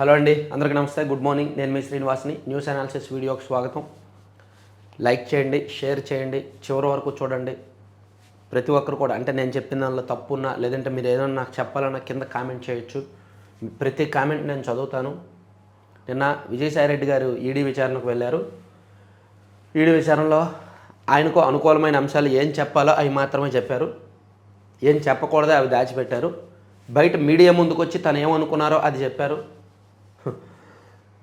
Hello అండి అందరికీ నమస్తే. Good morning. నేను మీ శ్రీనివాస్ని. న్యూస్ అనాలిసిస్ వీడియోకి స్వాగతం. లైక్ చేయండి షేర్ చేయండి. చివరి వరకు చూడండి. ప్రతి ఒక్కరు కూడా అంటే నేను చెప్పిన దానిలో తప్పున్నా లేదంటే మీరు ఏదైనా నాకు చెప్పాలన్నా కింద కామెంట్ చేయొచ్చు. ప్రతి కామెంట్ నేను చదువుతాను. నిన్న విజయసాయిరెడ్డి గారు ఈడీ విచారణకు వెళ్ళారు. ఈడీ విచారణలో ఆయనకు అనుకూలమైన అంశాలు ఏం చెప్పాలో అవి మాత్రమే చెప్పారు. ఏం చెప్పకూడదో అవి దాచిపెట్టారు. బయట మీడియా ముందుకు వచ్చి తను ఏమనుకున్నారో అది చెప్పారు.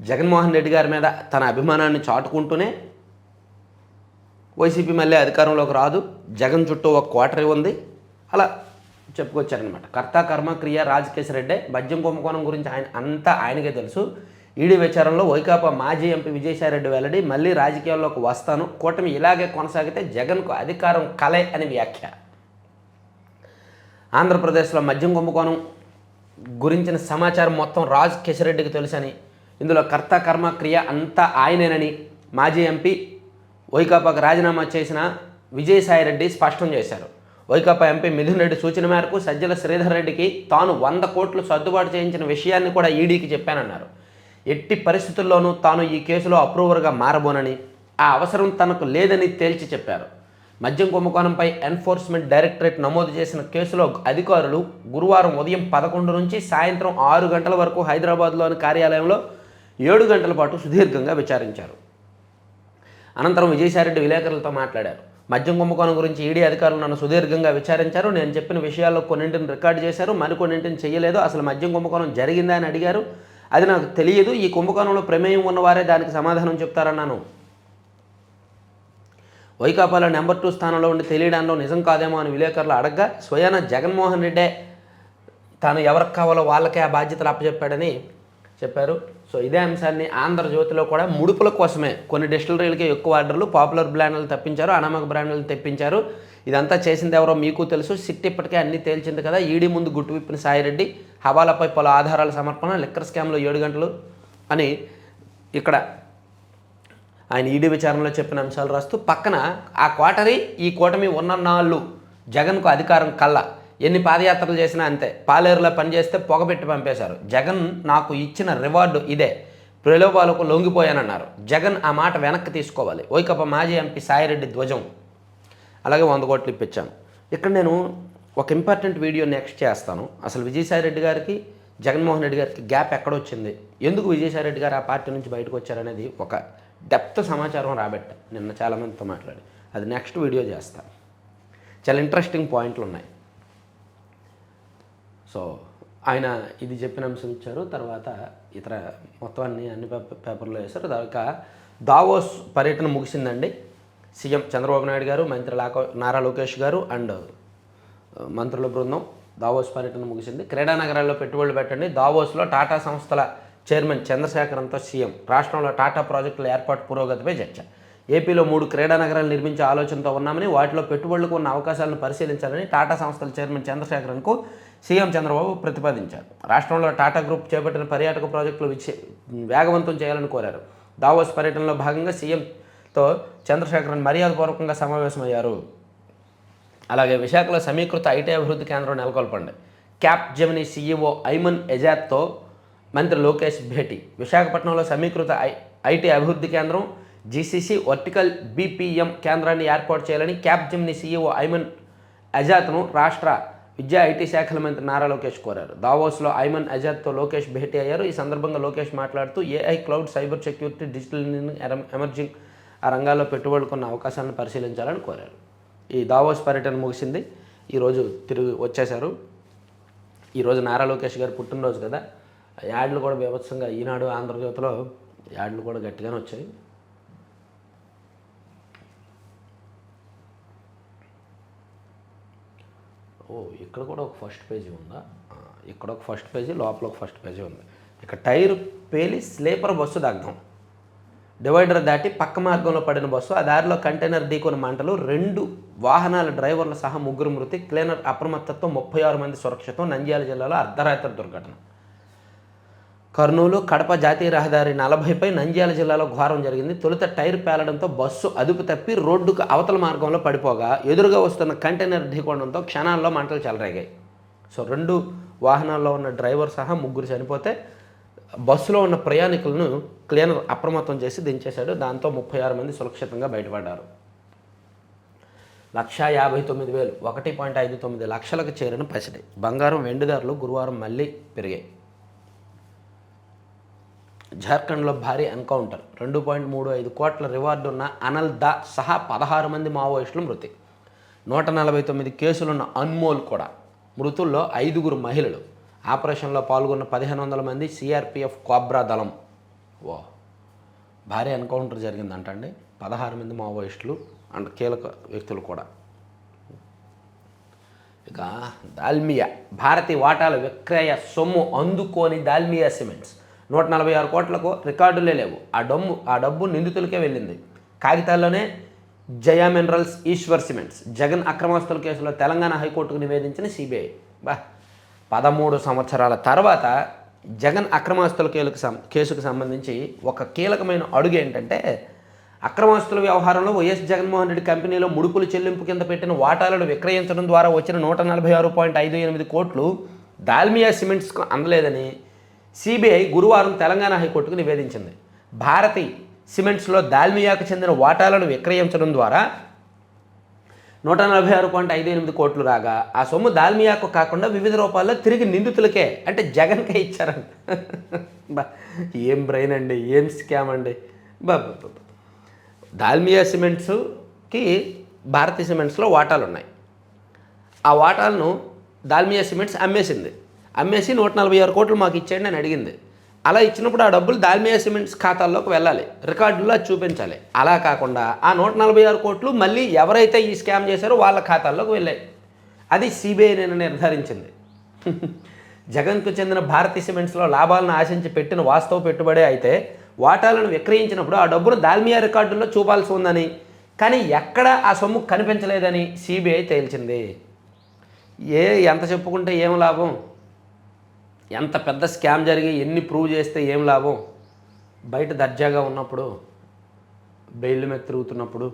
జగన్మోహన్ రెడ్డి గారి మీద తన అభిమానాన్ని చాటుకుంటూనే వైసీపీ మళ్ళీ అధికారంలోకి రాదు. జగన్ చుట్టూ ఒక క్వార్టరీ ఉంది. అలా చెప్పుకొచ్చారనమాట కర్త కర్మ క్రియ రాజకేశ్ రెడ్డి మద్యం కుంభకోణం గురించి ఆయన అంతా ఆయనకే తెలుసు. ఈడీ విచారంలో వైకాపా మాజీ ఎంపీ విజయసాయిరెడ్డి వెల్లడి మళ్ళీ రాజకీయాల్లోకి వస్తాను. కూటమి ఇలాగే కొనసాగితే జగన్కు అధికారం కలే అని వ్యాఖ్య. ఆంధ్రప్రదేశ్లో మద్యం కుంభకోణం గురించిన సమాచారం మొత్తం రాజ్ కిషరెడ్డికి తెలుసని ఇందులో కర్త కర్మ క్రియ అంతా ఆయనేనని మాజీ ఎంపీ వైకాపాకు రాజీనామా చేసిన విజయసాయిరెడ్డి స్పష్టం చేశారు. వైకాపా ఎంపీ మిథున్ రెడ్డి సూచన మేరకు సజ్జల శ్రీధర్ రెడ్డికి తాను వంద కోట్లు సర్దుబాటు చేయించిన విషయాన్ని కూడా ఈడీకి చెప్పానన్నారు. ఎట్టి పరిస్థితుల్లోనూ తాను ఈ కేసులో అప్రూవర్గా మారబోనని ఆ అవసరం తనకు లేదని తేల్చి చెప్పారు. మద్యం కుంభకోణంపై ఎన్ఫోర్స్మెంట్ డైరెక్టరేట్ నమోదు చేసిన కేసులో అధికారులు గురువారం ఉదయం పదకొండు నుంచి సాయంత్రం ఆరు గంటల వరకు హైదరాబాద్లోని కార్యాలయంలో ఏడు గంటల పాటు సుదీర్ఘంగా విచారించారు. అనంతరం విజయసాయిరెడ్డి విలేకరులతో మాట్లాడారు. మద్యం కుంభకోణం గురించి ఈడీ అధికారులు నన్ను సుదీర్ఘంగా విచారించారు. నేను చెప్పిన విషయాల్లో కొన్నింటిని రికార్డు చేశారు. మరికొన్నింటిని చేయలేదు. అసలు మద్యం కుంభకోణం జరిగిందా అని అడిగారు. అది నాకు తెలియదు. ఈ కుంభకోణంలో ప్రమేయం ఉన్నవారే దానికి సమాధానం చెప్తారన్నాను. వైకాపాలో నెంబర్ టూ స్థానంలో ఉండి తెలియడంలో నిజం కాదేమో అని విలేకరులు అడగ్గా స్వయాన జగన్మోహన్ రెడ్డే తాను ఎవరికి కావాలో వాళ్ళకే ఆ బాధ్యతలు అప్పచెప్పాడని చెప్పారు. సో ఇదే అంశాన్ని ఆంధ్రజ్యోతిలో కూడా ముడుపుల కోసమే కొన్ని డిస్టిలరీలకి ఎక్కువ ఆర్డర్లు పాపులర్ బ్రాండ్లు తప్పించారు అనామక బ్రాండ్లు తెప్పించారు. ఇదంతా చేసింది ఎవరో మీకు తెలుసు. సిట్ ఇప్పటికే అన్ని తేల్చింది కదా. ఈడీ ముందు గుట్టు విప్పిన సాయిరెడ్డి హవాలాపై పలు ఆధారాల సమర్పణ లిక్కర్ స్కామ్లో ఏడు గంటలు అని ఇక్కడ ఆయన ఈడీ విచారణలో చెప్పిన అంశాలు రాస్తూ పక్కన ఆ క్వార్టరీ ఈ కూటమి ఉన్న నాళ్ళు జగన్కు అధికారం కల్లా. ఎన్ని పాదయాత్రలు చేసినా అంతే. పాలేరులో పనిచేస్తే పొగబెట్టి పంపేశారు. జగన్ నాకు ఇచ్చిన రివార్డు ఇదే. ప్రలోభాలకు లొంగిపోయానన్నారు. జగన్ ఆ మాట వెనక్కి తీసుకోవాలి. వైకప్ప మాజీ ఎంపీ సాయిరెడ్డి ధ్వజం. అలాగే వంద కోట్లు ఇప్పించాను. ఇక్కడ నేను ఒక ఇంపార్టెంట్ వీడియో నెక్స్ట్ చేస్తాను. అసలు విజయసాయిరెడ్డి గారికి జగన్మోహన్ రెడ్డి గారికి గ్యాప్ ఎక్కడొచ్చింది? ఎందుకు విజయసాయిరెడ్డి గారు ఆ పార్టీ నుంచి బయటకు వచ్చారనేది ఒక డెప్త్ సమాచారం రాబెట్టా. నిన్న చాలామందితో మాట్లాడి. అది నెక్స్ట్ వీడియో చేస్తాను చాలా ఇంట్రెస్టింగ్ పాయింట్లు ఉన్నాయి సో ఆయన ఇది చెప్పిన అంశం ఇచ్చారు. తర్వాత ఇతర మొత్తం అన్ని అన్ని పేపర్లో వేశారు. తర్వాత దావోస్ పర్యటన ముగిసిందండి. సీఎం చంద్రబాబు నాయుడు గారు మంత్రి లాకో నారా లోకేష్ గారు అండ్ మంత్రుల బృందం దావోస్ పర్యటన ముగిసింది. క్రీడా నగరాల్లో పెట్టుబడులు పెట్టండి. దావోస్లో టాటా సంస్థల చైర్మన్ చంద్రశేఖరంతో సీఎం. రాష్ట్రంలో టాటా ప్రాజెక్టుల ఏర్పాటు పురోగతిపై చర్చ. ఏపీలో మూడు క్రీడా నగరాలు నిర్మించే ఆలోచనతో ఉన్నామని వాటిలో పెట్టుబడులకు ఉన్న అవకాశాలను పరిశీలించాలని టాటా సంస్థల చైర్మన్ చంద్రశేఖరన్కు సీఎం చంద్రబాబు ప్రతిపాదించారు. రాష్ట్రంలో టాటా గ్రూప్ చేపట్టిన పర్యాటక ప్రాజెక్టులు విచ్చే వేగవంతం చేయాలని కోరారు. దావోస్ పర్యటనలో భాగంగా సీఎంతో చంద్రశేఖరన్ మర్యాదపూర్వకంగా సమావేశమయ్యారు. అలాగే విశాఖలో సమీకృత ఐటీ అభివృద్ధి కేంద్రం నెలకొల్పండి. క్యాప్ జెమిని సీఈఓ ఐమన్ ఎజాత్తో మంత్రి లోకేష్ భేటీ. విశాఖపట్నంలో సమీకృత ఐ ఐటీ అభివృద్ధి కేంద్రం జీసీసీ వర్టికల్ బీపీఎం కేంద్రాన్ని ఏర్పాటు చేయాలని క్యాప్ జెమిని సీఈఓ ఐమన్ అజాత్ను రాష్ట్ర విద్యా ఐటీ శాఖల మంత్రి నారా లోకేష్ కోరారు. దావోస్లో ఐమన్ అజాద్తో లోకేష్ భేటీ అయ్యారు. ఈ సందర్భంగా లోకేష్ మాట్లాడుతూ AI cloud cyber security digital engineering ఎర- ఎమర్జింగ్ ఆ రంగాల్లో పెట్టుబడులు కొన్న అవకాశాలను పరిశీలించాలని కోరారు. ఈ దావోస్ పర్యటన ముగిసింది. ఈరోజు తిరిగి వచ్చేశారు. ఈరోజు నారా లోకేష్ గారు పుట్టినరోజు కదా. యాడ్లు కూడా బీభత్సంగా ఈనాడు ఆంధ్రజ్యోతిలో యాడ్లు కూడా గట్టిగానే వచ్చాయి. ఓ ఇక్కడ కూడా ఒక ఫస్ట్ పేజీ ఉందా? ఇక్కడ ఒక ఫస్ట్ పేజీ లోపల ఒక ఫస్ట్ పేజీ ఉంది. ఇక్కడ టైర్ పేలి స్లీపర్ బస్సు దగ్ధం డివైడర్ దాటి పక్క మార్గంలో పడిన బస్సు ఆ దారిలో కంటైనర్ ఢీకొని మంటలు రెండు వాహనాల డ్రైవర్లు సహా ముగ్గురు మృతి క్లీనర్ అప్రమత్తతో ముప్పై ఆరు మంది సురక్షితం నంద్యాల జిల్లాలో అర్ధరాత్రి దుర్ఘటన. కర్నూలు కడప జాతీయ రహదారి నలభైపై నంద్యాల జిల్లాలో ఘోరం జరిగింది. తొలుత టైర్ పేలడంతో బస్సు అదుపు తప్పి రోడ్డుకు అవతల మార్గంలో పడిపోగా ఎదురుగా వస్తున్న కంటైనర్ ఢీకొనడంతో క్షణాల్లో మంటలు చెలరేగాయి. సో రెండు వాహనాల్లో ఉన్న డ్రైవర్ సహా ముగ్గురు చనిపోతే బస్సులో ఉన్న ప్రయాణికులను క్లీనర్ అప్రమత్తం చేసి దించేశాడు. దాంతో ముప్పై ఆరు మంది సురక్షితంగా బయటపడ్డారు. లక్షా యాభై తొమ్మిది వేలు ఒకటి పాయింట్ ఐదు తొమ్మిది లక్షలకు చేరిన పసిడి బంగారం వెండి ధరలు గురువారం మళ్ళీ పెరిగాయి. జార్ఖండ్లో భారీ ఎన్కౌంటర్. రెండు పాయింట్ మూడు ఐదు కోట్ల రివార్డు ఉన్న అనల్ దా సహా పదహారు మంది మావోయిస్టులు మృతి. నూట నలభై తొమ్మిది కేసులున్న అన్మోల్ కూడా మృతుల్లో ఐదుగురు మహిళలు. ఆపరేషన్లో పాల్గొన్న పదిహేను వందల మంది సిఆర్పిఎఫ్ కోబ్రా దళం. ఓ భారీ ఎన్కౌంటర్ జరిగిందంటండి. పదహారు మంది మావోయిస్టులు అండ్ కీలక వ్యక్తులు కూడా. ఇక దాల్మియా భారతీయ వాటాల విక్రయ సొమ్ము అందుకోని దాల్మియా సిమెంట్స్. నూట నలభై ఆరు కోట్లకు రికార్డులే లేవు. ఆ డమ్ము ఆ డబ్బు నిందితులకే వెళ్ళింది. కాగితాల్లోనే జయా మినరల్స్ ఈశ్వర్ సిమెంట్స్ జగన్ అక్రమాస్తుల కేసులో తెలంగాణ హైకోర్టుకు నివేదించిన సిబిఐ. బా పదమూడు సంవత్సరాల తర్వాత జగన్ అక్రమాస్తుల కేసుకు కేసుకు సంబంధించి ఒక కీలకమైన అడుగు ఏంటంటే అక్రమాస్తుల వ్యవహారంలో వైఎస్ జగన్మోహన్ రెడ్డి కంపెనీలో ముడుపులు చెల్లింపు కింద పెట్టిన వాటాలను విక్రయించడం ద్వారా వచ్చిన నూట నలభై ఆరు పాయింట్ ఐదు ఎనిమిది కోట్లు దాల్మియా సిమెంట్స్కు అందలేదని సిబిఐ గురువారం తెలంగాణ హైకోర్టుకు నివేదించింది. భారతి సిమెంట్స్లో దాల్మియాకు చెందిన వాటాలను విక్రయించడం ద్వారా నూట నలభై ఆరు పాయింట్ ఐదు ఎనిమిది కోట్లు రాగా ఆ సొమ్ము దాల్మియాకు కాకుండా వివిధ రూపాల్లో తిరిగి నిందితులకే అంటే జగన్కే ఇచ్చారంట. ఏం బ్రెయిన్ అండి ఏం స్కామ్ అండి. బాబు దాల్మియా సిమెంట్స్కి భారతీయ సిమెంట్స్లో వాటాలు ఉన్నాయి ఆ వాటాలను దాల్మియా సిమెంట్స్ అమ్మేసింది. అమ్మేసి నూట నలభై ఆరు కోట్లు మాకు ఇచ్చేయండి అని అడిగింది. అలా ఇచ్చినప్పుడు ఆ డబ్బులు దాల్మియా సిమెంట్స్ ఖాతాల్లోకి వెళ్ళాలి. రికార్డుల్లో అది చూపించాలి. అలా కాకుండా ఆ నూట నలభై ఆరు కోట్లు మళ్ళీ ఎవరైతే ఈ స్కామ్ చేశారో వాళ్ళ ఖాతాల్లోకి వెళ్ళాయి. అది సిబిఐ నేను నిర్ధారించింది. జగన్కు చెందిన భారతీ సిమెంట్స్లో లాభాలను ఆశించి పెట్టిన వాస్తవ పెట్టుబడే అయితే వాటాలను విక్రయించినప్పుడు ఆ డబ్బును దాల్మియా రికార్డుల్లో చూపాల్సి ఉందని కానీ ఎక్కడ ఆ సొమ్ము కనిపించలేదని సిబిఐ తేల్చింది. ఏ ఎంత చెప్పుకుంటే ఏం లాభం? ఎంత పెద్ద స్కామ్ జరిగి ఎన్ని ప్రూవ్ చేస్తే ఏం లాభం? బయట దర్జాగా ఉన్నప్పుడు బెయిల్ మీద తిరుగుతున్నప్పుడు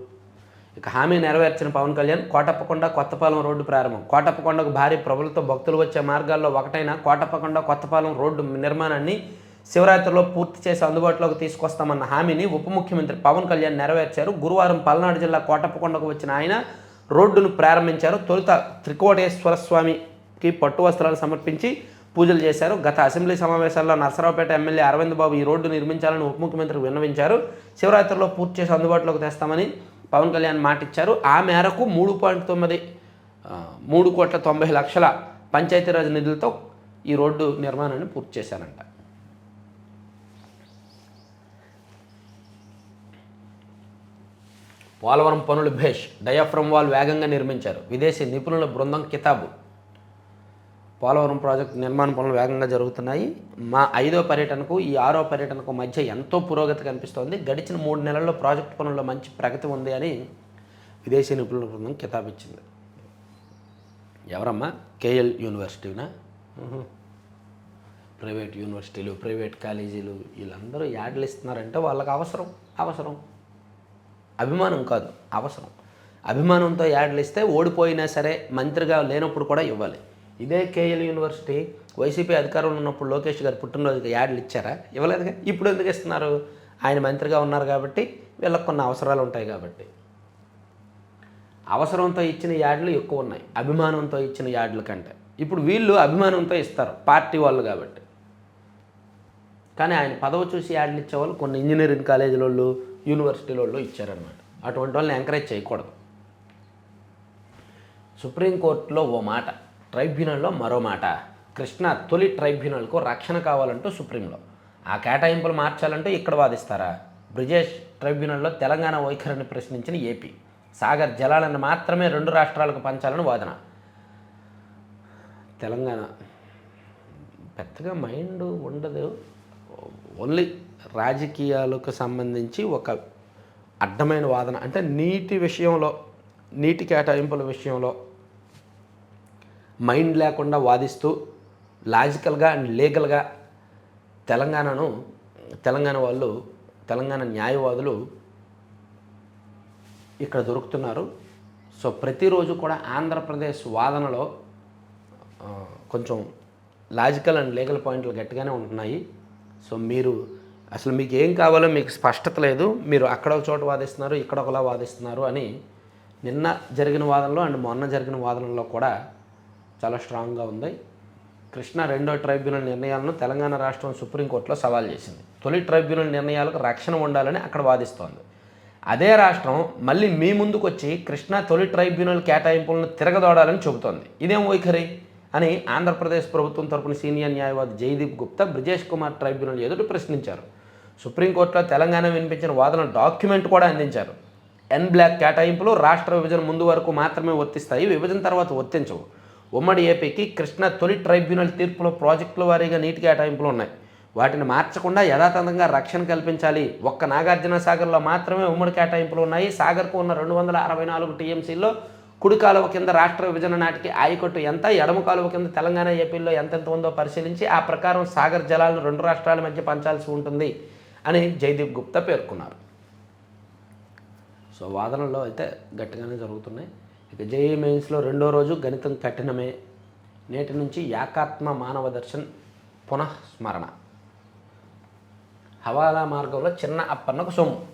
ఇక హామీ నెరవేర్చిన పవన్ కళ్యాణ్ కోటప్పకొండ కొత్తపాలెం రోడ్డు ప్రారంభం. కోటప్పకొండకు భారీ ప్రభులతో భక్తులు వచ్చే మార్గాల్లో ఒకటైన కోటప్పకొండ కొత్తపాలెం రోడ్డు నిర్మాణాన్ని శివరాత్రిలో పూర్తి చేసి అందుబాటులోకి తీసుకొస్తామన్న హామీని ఉప ముఖ్యమంత్రి పవన్ కళ్యాణ్ నెరవేర్చారు. గురువారం పల్నాడు జిల్లా కోటప్పకొండకు వచ్చిన ఆయన రోడ్డును ప్రారంభించారు. తొలుత త్రికోటేశ్వర స్వామికి పట్టు వస్త్రాలు సమర్పించి పూజలు చేశారు. గత అసెంబ్లీ సమావేశాల్లో నర్సరావుపేట ఎమ్మెల్యే అరవింద్ బాబు ఈ రోడ్డు నిర్మించాలని ఉప ముఖ్యమంత్రికి విన్నవించారు. శివరాత్రిలో పూర్తి చేసి అందుబాటులోకి తెస్తామని పవన్ కళ్యాణ్ మాట ఇచ్చారు ఆ మేరకు మూడు పాయింట్ తొమ్మిది మూడు కోట్ల తొంభై లక్షల పంచాయతీరాజ్ నిధులతో ఈ రోడ్డు నిర్మాణాన్ని పూర్తి చేశారంట. పోలవరం పనులు భేష్ డయాఫ్రమ్ వాల్ వేగంగా నిర్మించారు. విదేశీ నిపుణుల బృందం కితాబు. పోలవరం ప్రాజెక్టు నిర్మాణ పనులు వేగంగా జరుగుతున్నాయి. మా ఐదో పర్యటనకు ఈ ఆరో పర్యటనకు మధ్య ఎంతో పురోగతి కనిపిస్తోంది. గడిచిన మూడు నెలల్లో ప్రాజెక్టు పనుల్లో మంచి ప్రగతి ఉంది అని విదేశీ నిపుణుల బృందం కితాబు ఇచ్చింది ఎవరమ్మా? కేఎల్ యూనివర్సిటీనా. ప్రైవేట్ యూనివర్సిటీలు ప్రైవేట్ కాలేజీలు వీళ్ళందరూ యాడ్లు ఇస్తున్నారంటే వాళ్ళకి అవసరం అవసరం. అభిమానం కాదు అవసరం. అభిమానంతో యాడ్లు ఇస్తే ఓడిపోయినా సరే మంత్రిగా లేనప్పుడు కూడా ఇవ్వాలి. ఇదే కేఎల్ యూనివర్సిటీ వైసీపీ అధికారంలో ఉన్నప్పుడు లోకేష్ గారు పుట్టినరోజుకి యాడ్లు ఇచ్చారా? ఇవ్వలేదుగా? ఇప్పుడు ఎందుకు ఇస్తున్నారు? ఆయన మంత్రిగా ఉన్నారు కాబట్టి వీళ్ళకి కొన్ని అవసరాలు ఉంటాయి కాబట్టి. అవసరంతో ఇచ్చిన యాడ్లు ఎక్కువ ఉన్నాయి. అభిమానంతో ఇచ్చిన యాడ్ల కంటే. ఇప్పుడు వీళ్ళు అభిమానంతో ఇస్తారు పార్టీ వాళ్ళు కాబట్టి. కానీ ఆయన పదవి చూసి యాడ్లు ఇచ్చేవాళ్ళు కొన్ని ఇంజనీరింగ్ కాలేజీల వాళ్ళు యూనివర్సిటీల వాళ్ళు ఇచ్చారనమాట అటువంటి వాళ్ళని ఎంకరేజ్ చేయకూడదు. సుప్రీంకోర్టులో ఓ మాట. ట్రైబ్యునల్లో మరో మాట. కృష్ణ తొలి ట్రైబ్యునల్కు రక్షణ కావాలంటూ సుప్రీంలో. ఆ కేటాయింపులు మార్చాలంటూ ఇక్కడ వాదిస్తారా? బ్రిజేష్ ట్రైబ్యునల్లో తెలంగాణ వైఖరిని ప్రశ్నించిన ఏపీ. సాగర్ జలాలను మాత్రమే రెండు రాష్ట్రాలకు పంచాలని వాదన. తెలంగాణ పెద్దగా మైండ్ ఉండదు. ఓన్లీ రాజకీయాలకు సంబంధించి ఒక అడ్డమైన వాదన. అంటే నీటి విషయంలో నీటి కేటాయింపుల విషయంలో మైండ్ లేకుండా వాదిస్తూ లాజికల్గా అండ్ లీగల్గా తెలంగాణను తెలంగాణ వాళ్ళు తెలంగాణ న్యాయవాదులు ఇక్కడ దొరుకుతున్నారు. సో ప్రతిరోజు కూడా ఆంధ్రప్రదేశ్ వాదనలో కొంచెం లాజికల్ అండ్ లీగల్ పాయింట్లు గట్టిగానే ఉంటున్నాయి. సో మీరు అసలు మీకు ఏం కావాలో మీకు స్పష్టత లేదు. మీరు అక్కడ ఒక చోట వాదిస్తున్నారు ఇక్కడ ఒకలా వాదిస్తున్నారు అని నిన్న జరిగిన వాదనలో అండ్ మొన్న జరిగిన వాదనలో కూడా చాలా స్ట్రాంగ్గా ఉంది. కృష్ణా రెండో ట్రైబ్యునల్ నిర్ణయాలను తెలంగాణ రాష్ట్రం సుప్రీంకోర్టులో సవాల్ చేసింది. తొలి ట్రైబ్యునల్ నిర్ణయాలకు రక్షణ ఉండాలని అక్కడ వాదిస్తోంది. అదే రాష్ట్రం మళ్ళీ మీ ముందుకు వచ్చి కృష్ణా తొలి ట్రైబ్యునల్ కేటాయింపులను తిరగదోడాలని చెబుతోంది ఇదేం వైఖరి? అని ఆంధ్రప్రదేశ్ ప్రభుత్వం తరపున సీనియర్ న్యాయవాది జయదీప్ గుప్తా బ్రిజేష్ కుమార్ ట్రైబ్యునల్ ఎదుట ప్రశ్నించారు. సుప్రీంకోర్టులో తెలంగాణ వినిపించిన వాదన డాక్యుమెంట్ కూడా అందించారు. ఎన్ బ్లాక్ కేటాయింపులు రాష్ట్ర విభజన ముందు వరకు మాత్రమే వర్తిస్తాయి విభజన తర్వాత వర్తించవు. ఉమ్మడి ఏపీకి కృష్ణ తొలి ట్రైబ్యునల్ తీర్పులో ప్రాజెక్టుల వారీగా నీటి కేటాయింపులు ఉన్నాయి. వాటిని మార్చకుండా యథాతథంగా రక్షణ కల్పించాలి. ఒక్క నాగార్జున సాగర్లో మాత్రమే ఉమ్మడి కేటాయింపులు ఉన్నాయి. సాగర్కు ఉన్న రెండు వందల అరవై నాలుగు టీఎంసీల్లో కుడి కాలువ కింద రాష్ట్ర విభజన నాటికి ఆయకట్టు ఎంత ఎడమ కాలువ కింద తెలంగాణ ఏపీలో ఎంతెంత ఉందో పరిశీలించి ఆ ప్రకారం సాగర్ జలాలను రెండు రాష్ట్రాల మధ్య పంచాల్సి ఉంటుంది అని జయదీప్ గుప్తా పేర్కొన్నారు. సో వాదనలో అయితే గట్టిగానే జరుగుతున్నాయి. ఇక జేఈ మెయిన్స్లో రెండో రోజు గణితం కఠినమే. నేటి నుంచి యాకాత్మ మానవ దర్శన్ పునఃస్మరణ హవాలా మార్గంలో చిన్న అప్పన్నకు సొమ్ము.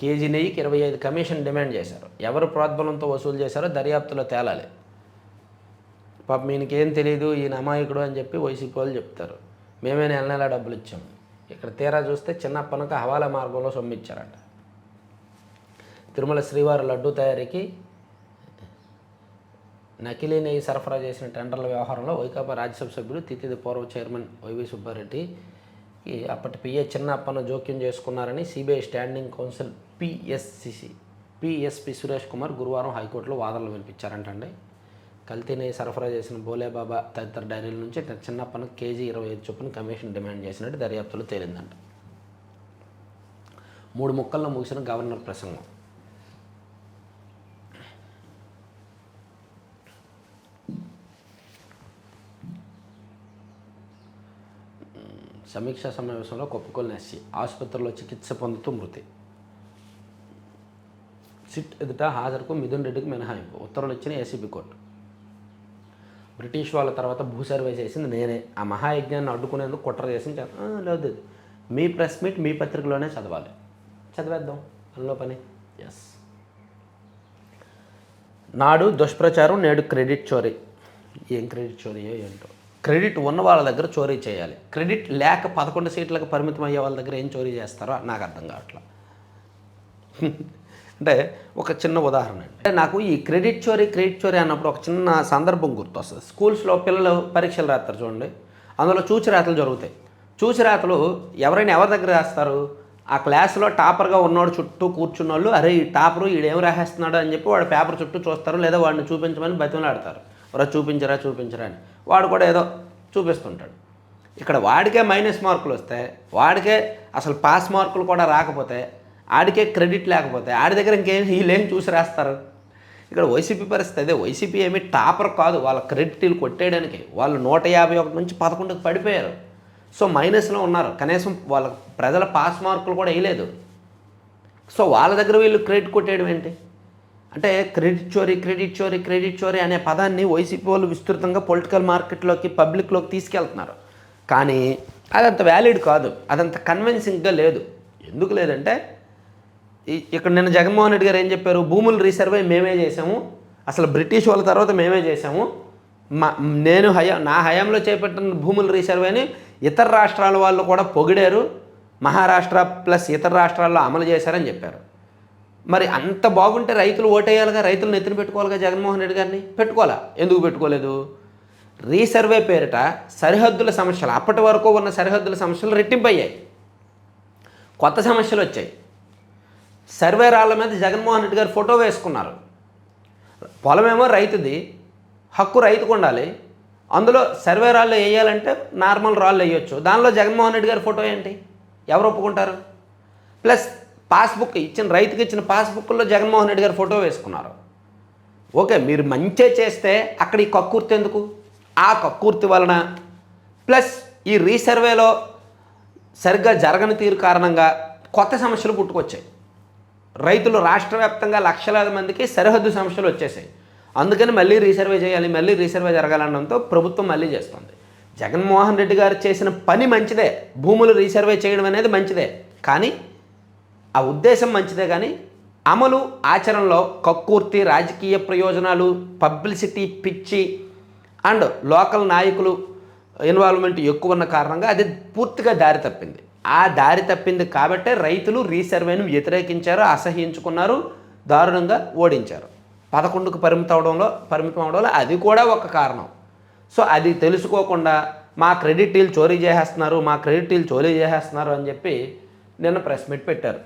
కేజీ నెయ్యికి ఇరవై ఐదు కమిషన్ డిమాండ్ చేశారు. ఎవరు ప్రోద్బలంతో వసూలు చేశారో దర్యాప్తులో తేలాలి. పాప ఈయనకేం తెలియదు ఈయన అమాయకుడు అని చెప్పి వైసీపీ వాళ్ళు చెప్తారు. మేమే నెల నెల డబ్బులు ఇచ్చాము ఇక్కడ తీరా చూస్తే చిన్నప్పనకు హవాలా మార్గంలో సొమ్మిచ్చారంట. తిరుమల శ్రీవారి లడ్డు తయారీకి నకిలీ నెయ్యి సరఫరా చేసిన టెండర్ల వ్యవహారంలో వైకాపా రాజ్యసభ సభ్యుడు తితిది పూర్వ చైర్మన్ వైవి సుబ్బారెడ్డికి అప్పటి పిఏ చిన్నప్పన్న జోక్యం చేసుకున్నారని CBI standing counsel PSCC PSP Suresh Kumar గురువారం హైకోర్టులో వాదనలు వినిపించారంటండి. కల్తీ నెయ్యి సరఫరా చేసిన బోలేబాబా తదితర డైరీల నుంచి చిన్నప్పన కేజీ ఇరవై ఐదు చొప్పున కమిషన్ డిమాండ్ చేసినట్టు దర్యాప్తులో తేలిందంట. మూడు ముక్కల్లో ముగిసిన గవర్నర్ ప్రసంగం. సమీక్షా సమావేశంలో కొప్పుకోలు ఎస్సీ. ఆసుపత్రిలో చికిత్స పొందుతూ మృతి. సిట్ ఎదుట హాజరుకు మిథున్ రెడ్డికి మినహాయింపు. ఉత్తర్వులు ఇచ్చిన ఏసీబీ కోర్టు. బ్రిటిష్ వాళ్ళ తర్వాత భూ సర్వే చేసింది నేనే. ఆ మహాయజ్ఞాన్ని అడ్డుకునేందుకు కుట్ర చేసింది లేదు మీ ప్రెస్ మీట్ మీ పత్రికలోనే చదవాలి. చదివేద్దాం. అందులో పని. ఎస్ నాడు దుష్ప్రచారం నేడు క్రెడిట్ చోరీ. ఏం క్రెడిట్ చోరీయో ఏంటో. క్రెడిట్ ఉన్న వాళ్ళ దగ్గర చోరీ చేయాలి. క్రెడిట్ లేక పదకొండు సీట్లకు పరిమితం అయ్యే వాళ్ళ దగ్గర ఏం చోరీ చేస్తారో నాకు అర్థం కావట్లా. అంటే ఒక చిన్న ఉదాహరణ అంటే నాకు ఈ క్రెడిట్ చోరీ క్రెడిట్ చోరీ అన్నప్పుడు ఒక చిన్న సందర్భం గుర్తొస్తుంది. స్కూల్స్లో పిల్లలు పరీక్షలు రాస్తారు చూడండి. అందులో చూచిరాతలు జరుగుతాయి. చూచిరాతలు ఎవరైనా ఎవరి దగ్గర రాస్తారు? ఆ క్లాస్లో టాపర్గా ఉన్నవాడు చుట్టూ కూర్చున్న వాళ్ళు అరే ఈ టాపరు ఈడేం రాసేస్తున్నాడు? అని చెప్పి వాడు పేపర్ చుట్టూ చూస్తారు. లేదా వాడిని చూపించమని బతిమలాడతారు. రా చూపించరా చూపించరా అని. వాడు కూడా ఏదో చూపిస్తుంటాడు. ఇక్కడ వాడికే మైనస్ మార్కులు వస్తే వాడికే అసలు పాస్ మార్కులు కూడా రాకపోతే ఆడికే క్రెడిట్ లేకపోతే ఆడి దగ్గర ఇంకేం వీళ్ళేం చూసి రాస్తారు? ఇక్కడ వైసీపీ పరిస్థితి అదే. వైసీపీ ఏమి టాపర్ కాదు. వాళ్ళ క్రెడిట్లు కొట్టేయడానికి వాళ్ళు నూట యాభై ఒకటి నుంచి పదకొండుకి పడిపోయారు. సో మైనస్లో ఉన్నారు. కనీసం వాళ్ళ ప్రజల పాస్ మార్కులు కూడా వేయలేదు. సో వాళ్ళ దగ్గర వీళ్ళు క్రెడిట్ కొట్టేయడం ఏంటి? అంటే క్రెడిట్ చోరీ క్రెడిట్ చోరీ క్రెడిట్ చోరీ అనే పదాన్ని వైసీపీ వాళ్ళు విస్తృతంగా పొలిటికల్ మార్కెట్లోకి పబ్లిక్లోకి తీసుకెళ్తున్నారు. కానీ అదంత వ్యాలిడ్ కాదు. అదంత కన్విన్సింగ్గా లేదు. ఎందుకు లేదంటే ఇక్కడ నిన్న జగన్మోహన్ రెడ్డి గారు ఏం చెప్పారు? భూములు రీసర్వే మేమే చేసాము అసలు బ్రిటిష్ వాళ్ళ తర్వాత మేమే చేసాము మా నేను హయా నా హయాంలో చేపట్టిన భూముల రీసర్వేని ఇతర రాష్ట్రాల వాళ్ళు కూడా పొగిడారు. మహారాష్ట్ర ప్లస్ ఇతర రాష్ట్రాల్లో అమలు చేశారని చెప్పారు. మరి అంత బాగుంటే రైతులు ఓటేయాలిగా? రైతులు నెత్తిన పెట్టుకోవాలిగా జగన్మోహన్ రెడ్డి గారిని? పెట్టుకోవాలా? ఎందుకు పెట్టుకోలేదు? రీసర్వే పేరిట సరిహద్దుల సమస్యలు అప్పటి వరకు ఉన్న సరిహద్దుల సమస్యలు రెట్టింపయ్యాయి. కొత్త సమస్యలు వచ్చాయి. సర్వే రాళ్ళ మీద జగన్మోహన్ రెడ్డి గారు ఫోటో వేసుకున్నారు. పొలమేమో రైతుది హక్కు రైతుకు ఉండాలి. అందులో సర్వే రాళ్ళు వేయాలంటే నార్మల్ రాళ్ళు వేయొచ్చు. దానిలో జగన్మోహన్ రెడ్డి గారి ఫోటో ఏంటి? ఎవరు ఒప్పుకుంటారు? ప్లస్ పాస్బుక్ ఇచ్చిన రైతుకి ఇచ్చిన పాస్బుక్లో జగన్మోహన్ రెడ్డి గారు ఫోటో వేసుకున్నారు. ఓకే మీరు మంచే చేస్తే అక్కడ ఈ కక్కుర్తి ఎందుకు? ఆ కక్కుర్తి వలన ప్లస్ ఈ రీసర్వేలో సరిగ్గా జరగని తీరు కారణంగా కొత్త సమస్యలు పుట్టుకొచ్చాయి. రైతులు రాష్ట్ర వ్యాప్తంగా లక్షలాది మందికి సరిహద్దు సమస్యలు వచ్చేసాయి. అందుకని మళ్ళీ రీసర్వే చేయాలి మళ్ళీ రీసర్వే జరగాలనడంతో ప్రభుత్వం మళ్ళీ చేస్తుంది. జగన్మోహన్ రెడ్డి గారు చేసిన పని మంచిదే. భూములు రీసర్వే చేయడం అనేది మంచిదే. కానీ ఆ ఉద్దేశం మంచిదే కానీ అమలు ఆచరణలో కక్కుర్తి రాజకీయ ప్రయోజనాలు పబ్లిసిటీ పిచ్చి అండ్ లోకల్ నాయకులు ఇన్వాల్వ్మెంట్ ఎక్కువ ఉన్న కారణంగా అది పూర్తిగా దారి తప్పింది. ఆ దారి తప్పింది కాబట్టే రైతులు రీసర్వేను వ్యతిరేకించారు అసహ్యించుకున్నారు దారుణంగా ఓడించారు. పదకొండుకు పరిమితం అవడంలో పరిమితం అవడంలో అది కూడా ఒక కారణం. సో అది తెలుసుకోకుండా మా క్రెడిట్ డీల్ చోరీ చేసేస్తున్నారు మా క్రెడిట్ డీల్ చోరీ చేసేస్తున్నారు అని చెప్పి నిన్న ప్రెస్ మీట్ పెట్టారు.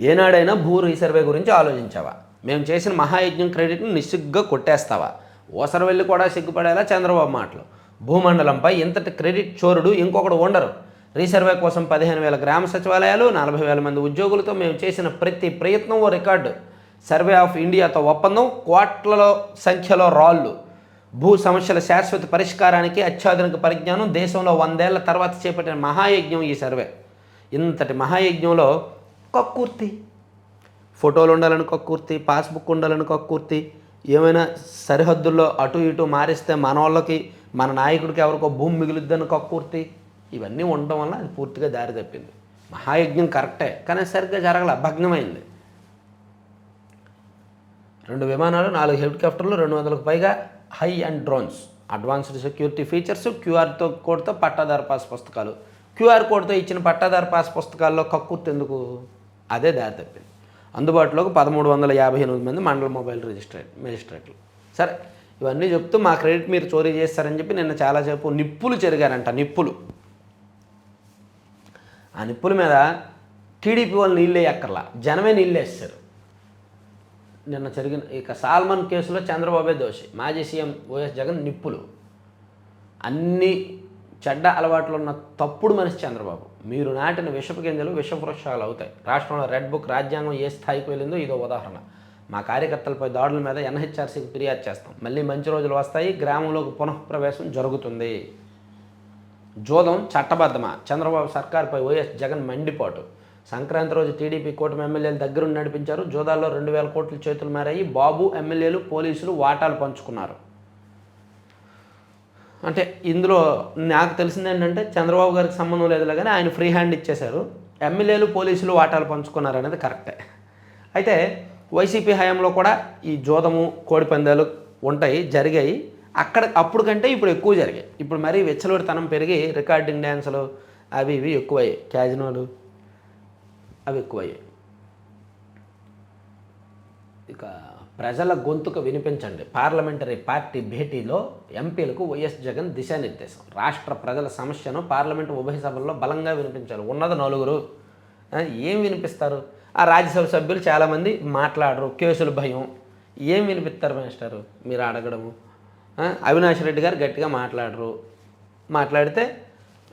ఏనాడైనా భూ రీసర్వే గురించి ఆలోచించావా? మేము చేసిన మహాయజ్ఞం క్రెడిట్ని నిస్సిగ్గా కొట్టేస్తావా? ఓసరవెల్లి కూడా సిగ్గుపడేలా చంద్రబాబు మాటలు. భూమండలంపై ఇంతటి క్రెడిట్ చోరుడు ఇంకొకడు ఉండరు. రీసర్వే కోసం పదిహేను వేల గ్రామ సచివాలయాలు నలభై వేల మంది ఉద్యోగులతో మేము చేసిన ప్రతి ప్రయత్నం ఓ రికార్డు. సర్వే ఆఫ్ ఇండియాతో ఒప్పందం కోట్లలో సంఖ్యలో రాళ్ళు. భూ సమస్యల శాశ్వత పరిష్కారానికి అత్యాధునిక పరిజ్ఞానం దేశంలో వందేళ్ళ తర్వాత చేపట్టిన మహాయజ్ఞం ఈ సర్వే ఇంతటి మహాయజ్ఞంలో కక్కుర్తి ఫోటోలు ఉండాలని కక్కుర్తి పాస్బుక్ ఉండాలని కక్కుర్తి ఏమైనా సరిహద్దుల్లో అటు ఇటు మారిస్తే మన వాళ్ళకి మన నాయకుడికి ఎవరికో భూమి మిగులుద్దని కక్కుర్తి ఇవన్నీ ఉండడం వల్ల అది పూర్తిగా దారి తప్పింది. మహాయజ్ఞం కరెక్టే కానీ సరిగ్గా జరగల భగ్నమైంది రెండు విమానాలు నాలుగు హెలికాప్టర్లు రెండు వందలకు పైగా high and drones advanced security features క్యూఆర్తో కోడ్తో పట్టాదారు పాస్ పుస్తకాలు. క్యూఆర్ కోడ్తో ఇచ్చిన పట్టాదారు పాస్ పుస్తకాల్లో కక్కుర్తి ఎందుకు? అదే దారి తప్పింది. అందుబాటులోకి పదమూడు వందల యాభై ఎనిమిది మంది మండల మొబైల్ రిజిస్ట్రేట్ మేజిస్ట్రేట్లు. సరే ఇవన్నీ చెప్తూ మా క్రెడిట్ మీరు చోరీ చేస్తారని చెప్పి నిన్న చాలాసేపు నిప్పులు చెరిగారంట నిప్పులు. ఆ నిప్పుల మీద టీడీపీ వాళ్ళు నీళ్ళు వేయక్కర్లా జనమే నీళ్ళు వేస్తారు. నిన్న జరిగిన ఇక సాల్మన్ కేసులో చంద్రబాబే దోషి మాజీ సీఎం వైఎస్ జగన్ నిప్పులు. అన్ని చెడ్డ అలవాట్లు ఉన్న తప్పుడు మనిషి చంద్రబాబు. మీరు నాటిన విషపు గింజలు విషవృక్షాలు అవుతాయి. రాష్ట్రంలో రెడ్ బుక్ రాజ్యాంగం ఏ స్థాయికి వెళ్ళిందో ఇదో ఉదాహరణ. మా కార్యకర్తలపై దాడుల మీద ఎన్హెచ్ఆర్సీకి ఫిర్యాదు చేస్తాం. మళ్ళీ మంచి రోజులు వస్తాయి గ్రామంలోకి పునఃప్రవేశం జరుగుతుంది. జోదం చట్టబద్ధమా? చంద్రబాబు సర్కార్పై వైఎస్ జగన్ మండిపాటు. సంక్రాంతి రోజు టీడీపీ కూటమి ఎమ్మెల్యేలు దగ్గరుండి నడిపించారు. జోదాల్లో రెండు వేల కోట్ల చేతులు మారాయి. బాబు ఎమ్మెల్యేలు పోలీసులు వాటాలు పంచుకున్నారు. అంటే ఇందులో నాకు తెలిసింది ఏంటంటే చంద్రబాబు గారికి సంబంధం లేదులే కానీ ఆయన ఫ్రీ హ్యాండ్ ఇచ్చేశారు. ఎమ్మెల్యేలు పోలీసులు వాటాలు పంచుకున్నారు అనేది కరెక్టే. అయితే వైసీపీ హయాంలో కూడా ఈ జోదము కోడి పందాలు ఉంటాయి జరిగాయి. అక్కడ అప్పుడు కంటే ఇప్పుడు ఎక్కువ జరిగాయి. ఇప్పుడు మరీ వెచ్చలూడితనం పెరిగి రికార్డింగ్ డ్యాన్సులు అవి ఇవి ఎక్కువయ్యాయి. క్యాజినోలు అవి ఎక్కువయ్యాయి. ఇక ప్రజల గొంతుకు వినిపించండి. పార్లమెంటరీ పార్టీ భేటీలో ఎంపీలకు వైఎస్ జగన్ దిశానిర్దేశం. రాష్ట్ర ప్రజల సమస్యను పార్లమెంటు ఉభయ సభల్లో బలంగా వినిపించాలి ఉన్నది నలుగురు. ఏం వినిపిస్తారు? ఆ రాజ్యసభ సభ్యులు చాలామంది మాట్లాడరు. కేసులు భయం. ఏం వినిపిస్తారు మాస్టారు? మీరు అడగడము. అవినాష్ రెడ్డి గారు గట్టిగా మాట్లాడరు. మాట్లాడితే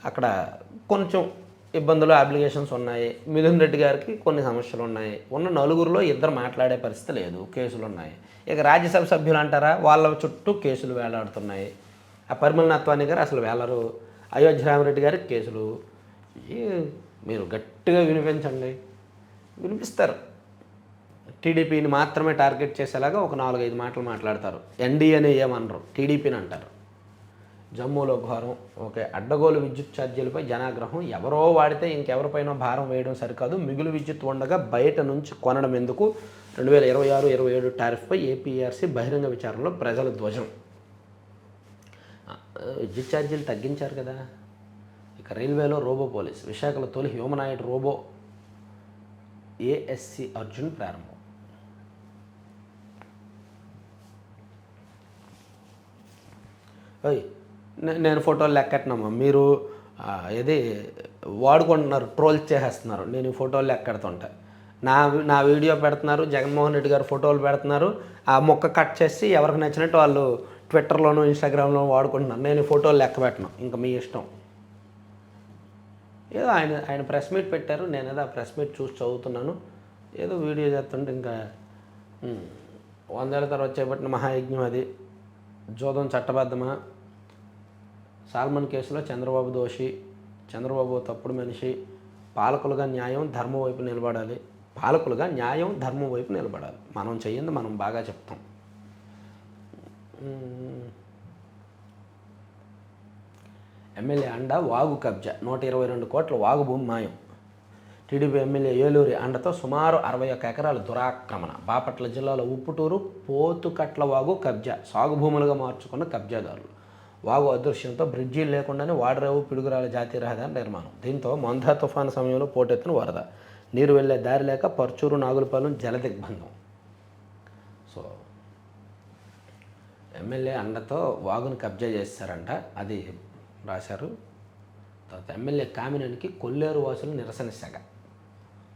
అక్కడ కొంచెం ఇబ్బందులు అప్లికేషన్స్ ఉన్నాయి. మిథున్ రెడ్డి గారికి కొన్ని సమస్యలు ఉన్నాయి. ఉన్న నలుగురిలో ఇద్దరు మాట్లాడే పరిస్థితి లేదు. కేసులు ఉన్నాయి. ఇక రాజ్యసభ సభ్యులు అంటారా? వాళ్ళ చుట్టూ కేసులు వేలాడుతున్నాయి. ఆ పరిమళనత్వాన్ని గారు అసలు వేలరు. అయోధ్య రామరెడ్డి గారికి కేసులు. మీరు గట్టిగా వినిపించండి. వినిపిస్తారు. టీడీపీని మాత్రమే టార్గెట్ చేసేలాగా ఒక నాలుగైదు మాటలు మాట్లాడతారు. ఎన్డీఏని ఏమనరు. టీడీపీని అంటారు. జమ్మూలో ఘోరం. ఓకే అడ్డగోలు విద్యుత్ ఛార్జీలపై జనాగ్రహం. ఎవరో వాడితే ఇంకెవరిపైనో భారం వేయడం సరికాదు. మిగులు విద్యుత్ ఉండగా బయట నుంచి కొనడం ఎందుకు? రెండు వేల ఇరవై ఆరు ఇరవై ఏడు టారిఫ్పై ఏపీఆర్సీ బహిరంగ విచారణలో ప్రజల ధ్వజం. విద్యుత్ ఛార్జీలు తగ్గించారు కదా. ఇక రైల్వేలో రోబో పోలీస్. విశాఖలో తొలి హ్యూమనాయిడ్ రోబో ఏఎస్సి అర్జున్ ప్రారంభం. ఓయ్ నేను ఫోటోలు లెక్కట్టినమ్మా మీరు ఇది వాడుకుంటున్నారు ట్రోల్ చేసేస్తున్నారు. నేను ఈ ఫోటోలు లెక్కెడుతుంటా నా నా వీడియో పెడుతున్నారు జగన్మోహన్ రెడ్డి గారు ఫోటోలు పెడుతున్నారు. ఆ మొక్క కట్ చేసి ఎవరికి నచ్చినట్టు వాళ్ళు ట్విట్టర్లోనూ ఇన్స్టాగ్రామ్లో వాడుకుంటున్నారు. నేను ఈ ఫోటోలు లెక్క పెట్టను. ఇంకా మీ ఇష్టం. ఏదో ఆయన ఆయన ప్రెస్ మీట్ పెట్టారు. నేను ఏదో ఆ ప్రెస్ మీట్ చూసి చదువుతున్నాను. ఏదో వీడియో చేస్తుంటే ఇంకా వందేళ్ళ వందేళ్ళ తర్వాత చేపట్టిన మహాయజ్ఞం అది. జోదం చట్టబద్ధమా? సాల్మన్ కేసులో చంద్రబాబు దోషి చంద్రబాబు తప్పుడు మనిషి పాలకులుగా న్యాయం ధర్మం వైపు నిలబడాలి. పాలకులుగా న్యాయం ధర్మం వైపు నిలబడాలి. మనం చెయ్యింది మనం బాగా చెప్తాం. ఎమ్మెల్యే అండ వాగు కబ్జా నూట ఇరవై రెండు కోట్ల వాగు భూమి మాయం. టీడీపీ ఎమ్మెల్యే ఏలూరి అండతో సుమారు అరవై ఒక్క ఎకరాల దురాక్రమణ. బాపట్ల జిల్లాలో ఉప్పుటూరు పోతుకట్ల వాగు కబ్జా సాగు భూములుగా మార్చుకున్న కబ్జాదారులు. వాగు అదృశ్యంతో బ్రిడ్జీలు లేకుండానే వాడరేవు పిడుగురాల జాతీయ రహదారి నిర్మాణం. దీంతో మందా తుఫాను సమయంలో పోటెత్తిన వరద. నీరు వెళ్ళే దారి లేక పర్చూరు నాగులపాలెం జల దిగ్బంధం. సో ఎమ్మెల్యే అండతో వాగును కబ్జా చేస్తారంట. అది రాశారు. తర్వాత ఎమ్మెల్యే కామినేనికి కొల్లేరు వాసులు నిరసన శాఖ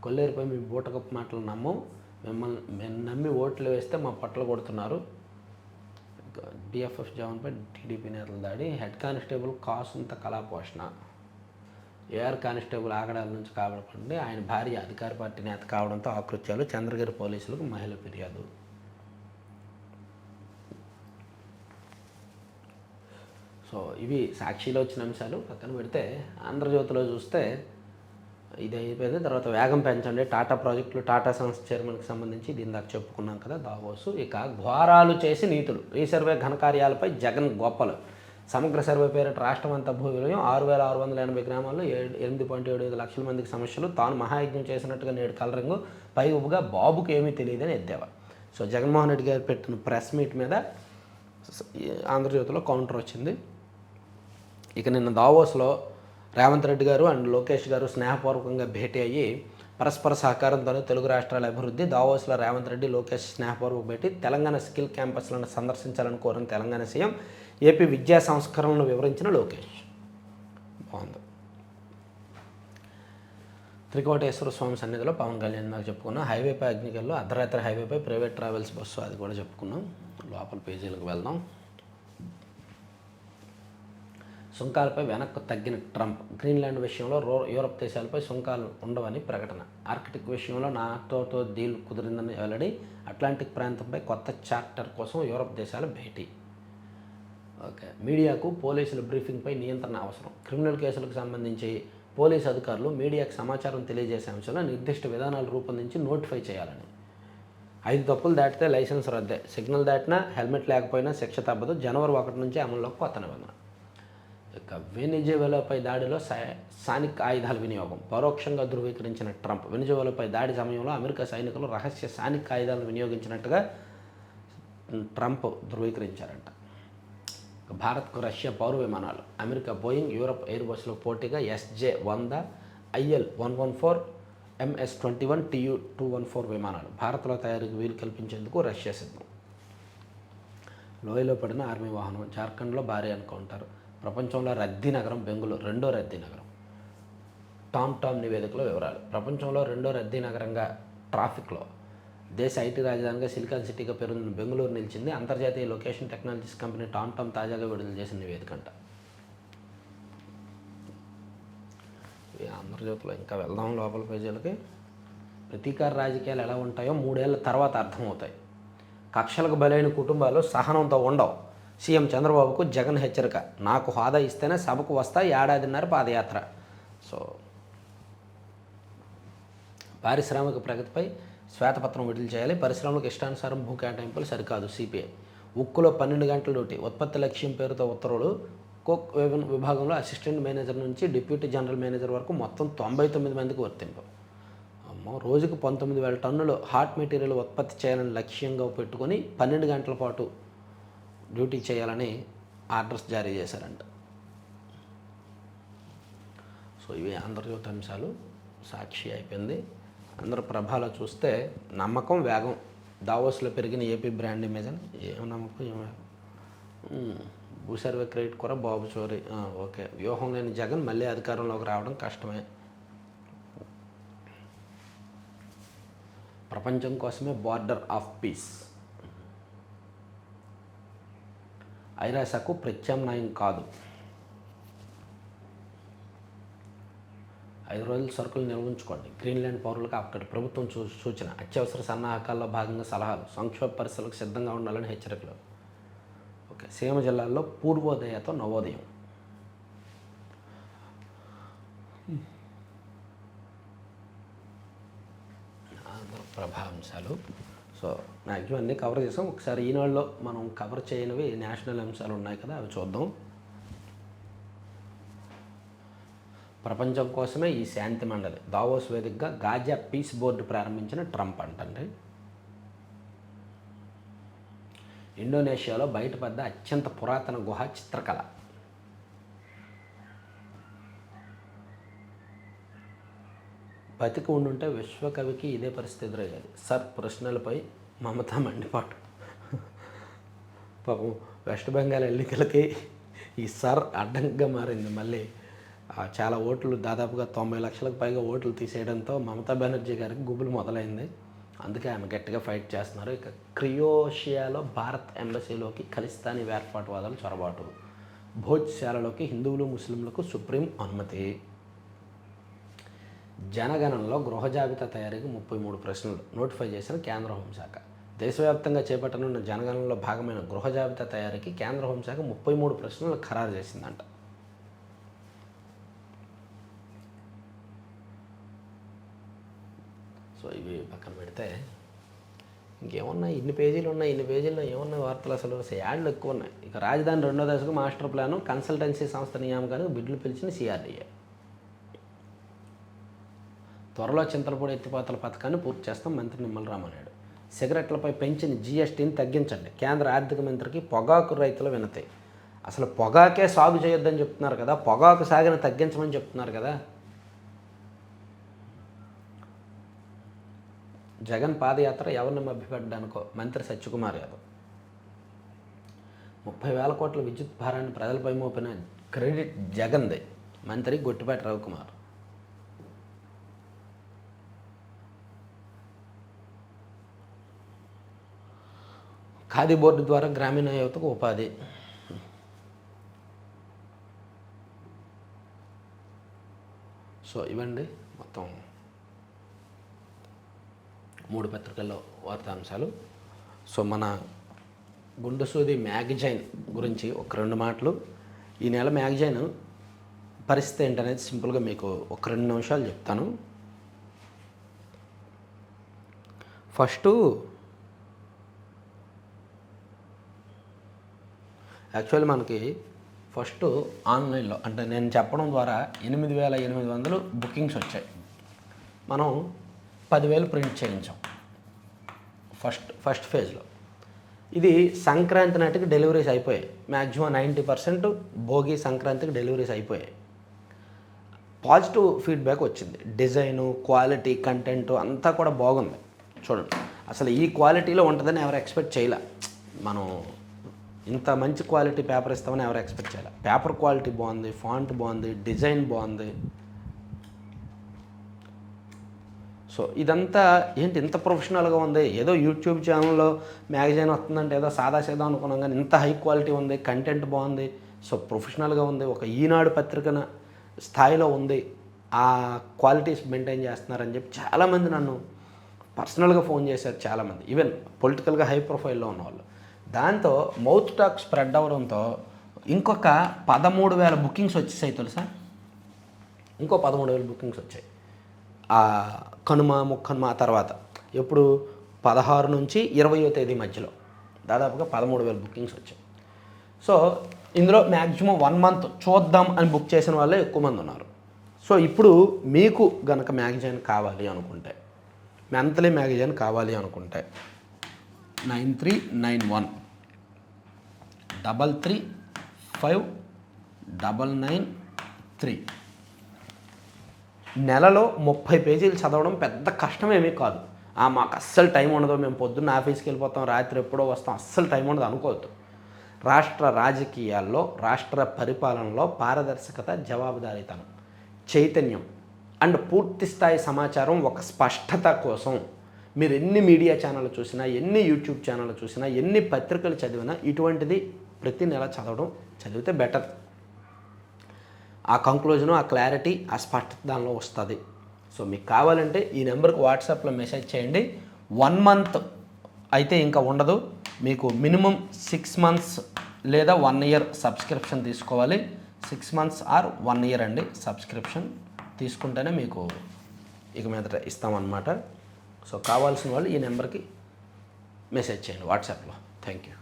కొల్లేరుపై మీ బూటకప్పు మాటలు నమ్ము. మిమ్మల్ని మేము నమ్మి ఓట్లు వేస్తే మా పట్ల కొడుతున్నారు. డిఎఫ్ఎఫ్ జవాన్పై టీడీపీ నేతల దాడి హెడ్ కానిస్టేబుల్ కాసుంత కళాపోషణ. ఏఆర్ కానిస్టేబుల్ ఆగడాల నుంచి కాపాడుకుంటే ఆయన భార్య అధికార పార్టీ నేత కావడంతో ఆకృత్యాలు చంద్రగిరి పోలీసులకు మహిళ ఫిర్యాదు. సో ఇవి సాక్షిలో వచ్చిన అంశాలు. పక్కన పెడితే ఆంధ్రజ్యోతిలో చూస్తే ఇది అయిపోయింది తర్వాత వేగం పెంచండి. టాటా ప్రాజెక్టులు టాటా సన్స్ చైర్మన్కి సంబంధించి దీని దాకా చెప్పుకున్నాం కదా దావోసు ఇక ఘోరాలు చేసి నీతులు. రీసర్వే ఘనకార్యాలపై జగన్ గొప్పలు. సమగ్ర సర్వే పేరిట రాష్ట్రం అంతా భూ విలయం ఆరు వేల ఆరు వందల ఎనభై గ్రామాల్లో ఏడు ఎనిమిది పాయింట్ ఏడు ఐదు లక్షల మందికి సమస్యలు. తాను మహాయజ్ఞం చేసినట్టుగా నేడు కలరింగు. పై ఉబుగా బాబుకి ఏమీ తెలియదని ఎద్దేవా. సో జగన్మోహన్ రెడ్డి గారు పెట్టిన ప్రెస్ మీట్ మీద ఆంధ్రజ్యోతిలో కౌంటర్ వచ్చింది. ఇక నిన్న దావోస్లో రేవంత్ రెడ్డి గారు అండ్ లోకేష్ గారు స్నేహపూర్వకంగా భేటీ అయ్యి పరస్పర సహకారంతోనే తెలుగు రాష్ట్రాల అభివృద్ధి దావోస్లో రేవంత్ రెడ్డి లోకేష్ స్నేహపూర్వక భేటీ తెలంగాణ స్కిల్ క్యాంపస్లను సందర్శించాలని కోరిన తెలంగాణ సీఎం ఏపీ విద్యా సంస్కరణలను వివరించిన లోకేష్. బాగుంది. త్రికోటేశ్వర స్వామి సన్నిధిలో పవన్ కళ్యాణ్ నాకు చెప్పుకున్నాం. హైవేపై అగ్నికల్లో అర్ధరాత్రి హైవేపై ప్రైవేట్ ట్రావెల్స్ బస్సు అది కూడా చెప్పుకున్నాం. లోపల పేజీలకు వెళ్దాం. సుంకాలపై వెనక్కు తగ్గిన ట్రంప్. గ్రీన్లాండ్ విషయంలో రో యూరప్ దేశాలపై సుంకాలు ఉండవని ప్రకటన. ఆర్కిటిక్ విషయంలో నాటోతో డీల్ కుదిరిందని వెల్లడి అట్లాంటిక్ ప్రాంతంపై కొత్త చార్టర్ కోసం యూరప్ దేశాల భేటీ. ఓకే. మీడియాకు పోలీసుల బ్రీఫింగ్పై నియంత్రణ అవసరం. క్రిమినల్ కేసులకు సంబంధించి పోలీసు అధికారులు మీడియాకు సమాచారం తెలియజేసే అంశంలో నిర్దిష్ట విధానాలు రూపొందించి నోటిఫై చేయాలని. ఐదు తప్పులు దాటితే లైసెన్స్ రద్దే. సిగ్నల్ దాటినా హెల్మెట్ లేకపోయినా శిక్ష తప్పదు. జనవరి ఒకటి నుంచి అమల్లోకి కొత్త నిబంధన. యొక్క వెనిజువెలాపై దాడిలో సై- సానిక్ ఆయుధాల వినియోగం. పరోక్షంగా ధృవీకరించిన ట్రంప్ వెనిజువెలాపై దాడి సమయంలో అమెరికా సైనికులు రహస్య సానిక్ ఆయుధాలను వినియోగించినట్టుగా ట్రంప్ ధృవీకరించారంట. భారత్కు రష్యా పౌర విమానాలు అమెరికా బోయింగ్ యూరప్ ఎయిర్ పోటీగా ఎస్జే వంద IL one one four MS twenty one TU two one four విమానాలు భారత్లో తయారీకి వీలు కల్పించేందుకు రష్యా సిద్ధం. లోయలో పడిన ఆర్మీ వాహనం జార్ఖండ్లో భారీ అనుకుంటారు ప్రపంచంలో రద్దీ నగరం బెంగుళూరు రెండో రద్దీ నగరం. టామ్ టామ్ నివేదికలో వివరాలు. ప్రపంచంలో రెండో రద్దీ నగరంగా ట్రాఫిక్లో. దేశ ఐటీ రాజధానిగా సిలికాన్ సిటీగా పేరున్న బెంగళూరు నిలిచింది. అంతర్జాతీయ location technologies company TomTom తాజాగా విడుదల చేసిన నివేదిక అంట ఆంధ్రజ్యోతిలో ఇంకా వెళ్దాం లోపల పేజీలకి ప్రతీకార రాజకీయాలు ఎలా ఉంటాయో మూడేళ్ళ తర్వాత అర్థమవుతాయి. కక్షలకు బలైన కుటుంబాలు సహనంతో ఉండవు. సీఎం చంద్రబాబుకు జగన్ హెచ్చరిక. నాకు హోదా ఇస్తేనే సభకు వస్తా ఏడాదిన్నర పాదయాత్ర. సో పారిశ్రామిక ప్రగతిపై శ్వేతపత్రం విడుదల చేయాలి. పరిశ్రమలకు ఇష్టానుసారం భూ కేటాయింపులు సరికాదు సిపిఐ. ఉక్కులో పన్నెండు గంటల డ్యూటీ. ఉత్పత్తి లక్ష్యం పేరుతో ఉత్తర్వులు. కుక్ విభాగంలో అసిస్టెంట్ మేనేజర్ నుంచి డిప్యూటీ జనరల్ మేనేజర్ వరకు మొత్తం తొంభై తొమ్మిది మందికి వర్తింపు. అమ్మో రోజుకు పంతొమ్మిది వేల టన్నులు హాట్ మెటీరియల్ ఉత్పత్తి చేయాలని లక్ష్యంగా పెట్టుకొని పన్నెండు గంటల పాటు డ్యూటీ చేయాలని ఆర్డర్స్ జారీ చేశారంట. సో ఇవి ఆంధ్రజ్యోతి అంశాలు సాక్షి అయిపోయింది. అందరు ప్రభాలో చూస్తే నమ్మకం వేగం. దావోస్లో పెరిగిన ఏపీ బ్రాండ్ ఇమేజ్ అని ఏం నమ్మకం ఏం వేగం? క్రెడిట్ కూడా బాబు చోరీ. ఓకే. వ్యూహం లేని జగన్ మళ్ళీ అధికారంలోకి రావడం కష్టమే. ప్రపంచం కోసమే బార్డర్ ఆఫ్ పీస్. ఐరాసకు ప్రత్యామ్నాయం కాదు. ఐదు రోజుల సరుకులు నిల్వ ఉంచుకోండి గ్రీన్లాండ్ పౌరులకు అక్కడి ప్రభుత్వం సూచన. అత్యవసర సన్నాహకాల్లో భాగంగా సలహాలు. సంక్షోభ పరిస్థితులకు సిద్ధంగా ఉండాలని హెచ్చరికలు. ఓకే. సీమ జిల్లాల్లో పూర్వోదయతో నవోదయం. ప్రభావంశాలు సో మ్యాక్సిమం అన్నీ కవర్ చేసాం. ఒకసారి ఈనాడులో మనం కవర్ చేయనివి నేషనల్ అంశాలు ఉన్నాయి కదా అవి చూద్దాం. ప్రపంచం కోసమే ఈ శాంతి మండలి. దావోస్ వేదికగా గాజా పీస్ బోర్డు ప్రారంభించిన ట్రంప్ అంటండి. ఇండోనేషియాలో బయటపడ్డ అత్యంత పురాతన గుహ చిత్రకళ. బతికి ఉండుంటే విశ్వకవికి ఇదే పరిస్థితి ఎదురయ్యేది. సార్ ప్రశ్నలపై మమత మండిపాటు పాపం వెస్ట్ బెంగాల్ ఎన్నికలకి ఈ సార్ అడ్డంగా మారింది. మళ్ళీ చాలా ఓట్లు దాదాపుగా తొంభై లక్షలకు పైగా ఓట్లు తీసేయడంతో మమతా బెనర్జీ గారికి గుబులు మొదలైంది. అందుకే ఆమె గట్టిగా ఫైట్ చేస్తున్నారు. ఇక క్రియోషియాలో భారత్ ఎంబసీలోకి ఖలిస్తానీ వేర్పాటువాదాలు చొరబాటు. భోజశాలలోకి హిందువులు ముస్లింలకు సుప్రీం అనుమతి. జనగణనలో గృహ జాబితా తయారీకి ముప్పై మూడు ప్రశ్నలు నోటిఫై చేసిన కేంద్ర హోంశాఖ. దేశవ్యాప్తంగా చేపట్టనున్న జనగణనలో భాగమైన గృహ జాబితా తయారీకి కేంద్ర హోంశాఖ ముప్పై మూడు ప్రశ్నలు ఖరారు చేసిందంట. సో ఇవి పక్కన పెడితే ఇంకేమన్నా ఇన్ని పేజీలు ఉన్నాయి ఇన్ని పేజీల్లో ఏమన్నా వార్తలు అసలు యాడ్లు ఎక్కువ ఉన్నాయి. ఇక రాజధాని రెండో దశకు మాస్టర్ ప్లాను కన్సల్టెన్సీ సంస్థ నియామకానికి బిడ్లు పిలిచిన సిఆర్డీఏ. త్వరలో చింతలపూడి ఎత్తిపోతల పథకాన్ని పూర్తి చేస్తాం మంత్రి నిమ్మల రామనాయుడు. సిగరెట్లపై పెంచిన జీఎస్టీని తగ్గించండి. కేంద్ర ఆర్థిక మంత్రికి పొగాకు రైతుల వినతి. అసలు పొగాకే సాగు చేయొద్దని చెప్తున్నారు కదా పొగాకు సాగుని తగ్గించమని చెప్తున్నారు కదా. జగన్ పాదయాత్ర ఎవరిని మభ్యపెట్టడానికో? మంత్రి సత్యకుమార్ యాదవ్. ముప్పై వేల కోట్ల విద్యుత్ భారాన్ని ప్రజలపై మోపిన క్రెడిట్ జగన్ది. మంత్రి గొట్టిపాటి రవికుమార్. ఖాదీ బోర్డు ద్వారా గ్రామీణ యువతకు ఉపాధి. సో ఇవండి మొత్తం మూడు పత్రికల్లో వార్తాంశాలు. సో మన గుండెసూది మ్యాగజైన్ గురించి ఒక రెండు మాటలు. ఈ నెల మ్యాగజైన్ పరిస్థితి ఏంటనేది సింపుల్గా మీకు ఒక రెండు నిమిషాలు చెప్తాను. ఫస్టు యాక్చువల్లీ మనకి ఫస్ట్ ఆన్లైన్లో అంటే నేను చెప్పడం ద్వారా ఎనిమిది వేల ఎనిమిది వందలు బుకింగ్స్ వచ్చాయి. మనం పదివేలు ప్రింట్ చేయించాం. ఫస్ట్ ఫస్ట్ ఫేజ్లో. ఇది సంక్రాంతి నాటికి డెలివరీస్ అయిపోయాయి. మ్యాక్సిమం నైంటీ పర్సెంట్ భోగి సంక్రాంతికి డెలివరీస్ అయిపోయాయి. పాజిటివ్ ఫీడ్బ్యాక్ వచ్చింది. డిజైను క్వాలిటీ కంటెంట్ అంతా కూడా బాగుంది. చూడండి. అసలు ఈ క్వాలిటీలో ఉంటుందని ఎవరు ఎక్స్పెక్ట్ చేయలే. మనం ఇంత మంచి క్వాలిటీ పేపర్ ఇస్తామని ఎవరు ఎక్స్పెక్ట్ చేయాలి. పేపర్ క్వాలిటీ బాగుంది ఫాంట్ బాగుంది డిజైన్ బాగుంది. సో ఇదంతా ఏంటి ఇంత ప్రొఫెషనల్గా ఉంది? ఏదో యూట్యూబ్ ఛానల్లో మ్యాగజైన్ వస్తుందంటే ఏదో సాదా సీదా అనుకున్నాం కానీ ఇంత హై క్వాలిటీ ఉంది కంటెంట్ బాగుంది. సో ప్రొఫెషనల్గా ఉంది ఒక ఈనాడు పత్రికన స్థాయిలో ఉంది. ఆ క్వాలిటీస్ మెయింటైన్ చేస్తున్నారని చెప్పి చాలామంది నన్ను పర్సనల్గా ఫోన్ చేశారు చాలామంది. ఈవెన్ పొలిటికల్గా హై ప్రొఫైల్లో ఉన్నవాళ్ళు. దాంతో మౌత్ టాక్ స్ప్రెడ్ అవడంతో ఇంకొక పదమూడు వేల బుకింగ్స్ వచ్చేసాయి తెలుసా? ఇంకో పదమూడు వేల బుకింగ్స్ వచ్చాయి. ఆ కనుమ ముక్కనుమ తర్వాత ఎప్పుడు? పదహారు నుంచి ఇరవయో తేదీ మధ్యలో. దాదాపుగా పదమూడు వేల బుకింగ్స్ వచ్చాయి. సో ఇందులో మ్యాక్సిమం వన్ మంత్ చూద్దాం అని బుక్ చేసిన వాళ్ళే ఎక్కువ మంది ఉన్నారు. సో ఇప్పుడు మీకు గనక మ్యాగజైన్ కావాలి అనుకుంటే మంత్లీ మ్యాగజైన్ కావాలి అనుకుంటే nine three nine one double three five double nine three. నెలలో ముప్పై పేజీలు చదవడం పెద్ద కష్టమేమీ కాదు. ఆ మాకు అస్సలు టైం ఉండదు. మేము పొద్దున్న ఆఫీస్కి వెళ్ళిపోతాం రాత్రి ఎప్పుడో వస్తాం. అస్సలు టైం ఉండదు అనుకోవద్దు. రాష్ట్ర రాజకీయాల్లో రాష్ట్ర పరిపాలనలో పారదర్శకత జవాబుదారీతనం చైతన్యం అండ్ పూర్తి స్థాయి సమాచారం ఒక స్పష్టత కోసం మీరు ఎన్ని మీడియా ఛానల్ చూసినా ఎన్ని యూట్యూబ్ ఛానల్ చూసినా ఎన్ని పత్రికలు చదివినా ఇటువంటిది ప్రతి నెల చదవడం చదివితే బెటర్ ఆ కంక్లూజను ఆ క్లారిటీ ఆ స్పష్టత దానిలో వస్తుంది. సో మీకు కావాలంటే ఈ నెంబర్కి వాట్సాప్లో మెసేజ్ చేయండి. వన్ మంత్ అయితే ఇంకా ఉండదు. మీకు మినిమం సిక్స్ మంత్స్ లేదా వన్ ఇయర్ సబ్స్క్రిప్షన్ తీసుకోవాలి. Six months or one year అండి సబ్స్క్రిప్షన్ తీసుకుంటేనే మీకు ఇక మీద ఇస్తామన్నమాట. సో కావాల్సిన వాళ్ళు ఈ నెంబర్కి మెసేజ్ చేయండి వాట్సాప్లో. Thank you